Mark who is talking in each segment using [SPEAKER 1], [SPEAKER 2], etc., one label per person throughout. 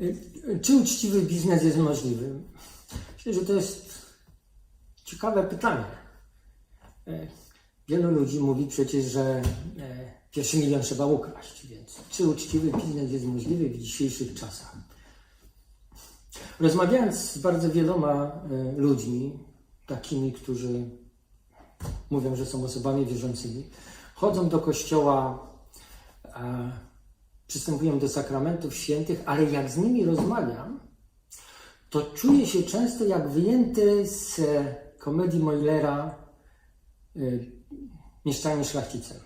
[SPEAKER 1] Y, Czy uczciwy biznes jest możliwy? Myślę, że to jest ciekawe pytanie. E, Wielu ludzi mówi przecież, że e, pierwszy milion trzeba ukraść, więc czy uczciwy biznes jest możliwy w dzisiejszych czasach? Rozmawiając z bardzo wieloma ludźmi, takimi, którzy mówią, że są osobami wierzącymi, chodzą do kościoła, przystępują do sakramentów świętych, ale jak z nimi rozmawiam, to czuję się często jak wyjęty z e, komedii Moilera y, Mieszczanie szlachcicem.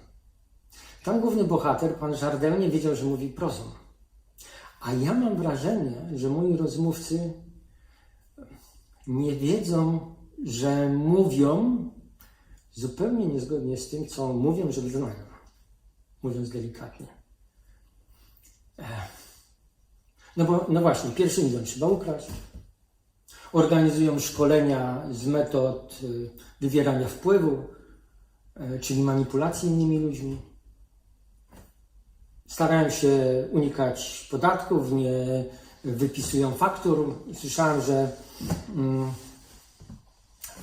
[SPEAKER 1] Tam główny bohater, pan Żardeł, nie wiedział, że mówi prozą. A ja mam wrażenie, że moi rozmówcy nie wiedzą, że mówią zupełnie niezgodnie z tym, co mówią, że wyznają. Mówiąc delikatnie. No bo, no właśnie, pierwszy milion trzeba ukraść. Organizują szkolenia z metod y, wywierania wpływu, y, czyli manipulacji innymi ludźmi. Starają się unikać podatków, nie wypisują faktur. Słyszałem, że mm,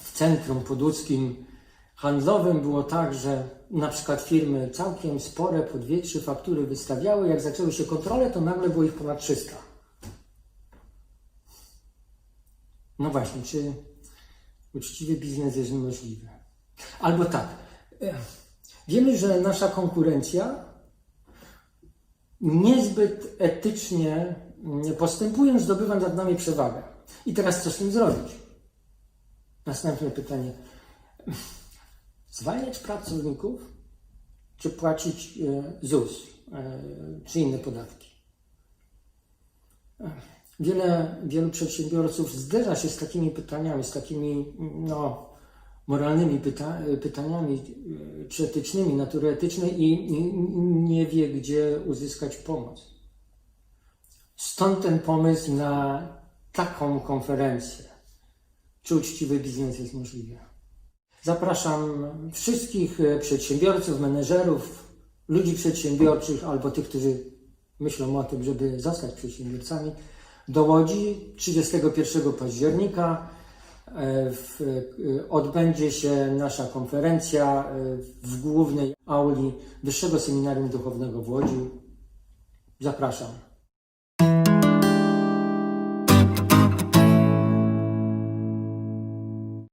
[SPEAKER 1] w centrum podłódzkim handlowym było tak, że na przykład firmy całkiem spore po dwie, trzy faktury wystawiały. Jak zaczęły się kontrole, to nagle było ich ponad 300. No właśnie, czy uczciwy biznes jest możliwy? Albo tak. e, Wiemy, że nasza konkurencja niezbyt etycznie mm, postępując, zdobywa nad nami przewagę. I teraz co z tym zrobić? Następne pytanie. Zwalniać pracowników, czy płacić e, ZUS, e, czy inne podatki? Wiele, wielu przedsiębiorców zderza się z takimi pytaniami, z takimi no, moralnymi pyta pytaniami, e, czy etycznymi, natury etycznej i nie wie, gdzie uzyskać pomoc. Stąd ten pomysł na taką konferencję. Czy uczciwy biznes jest możliwy? Zapraszam wszystkich e, przedsiębiorców, menedżerów, ludzi przedsiębiorczych albo tych, którzy myślą o tym, żeby zostać przedsiębiorcami, do Łodzi 31 października. e, e, odbędzie się nasza konferencja w głównej auli Wyższego Seminarium Duchownego w Łodzi. Zapraszam.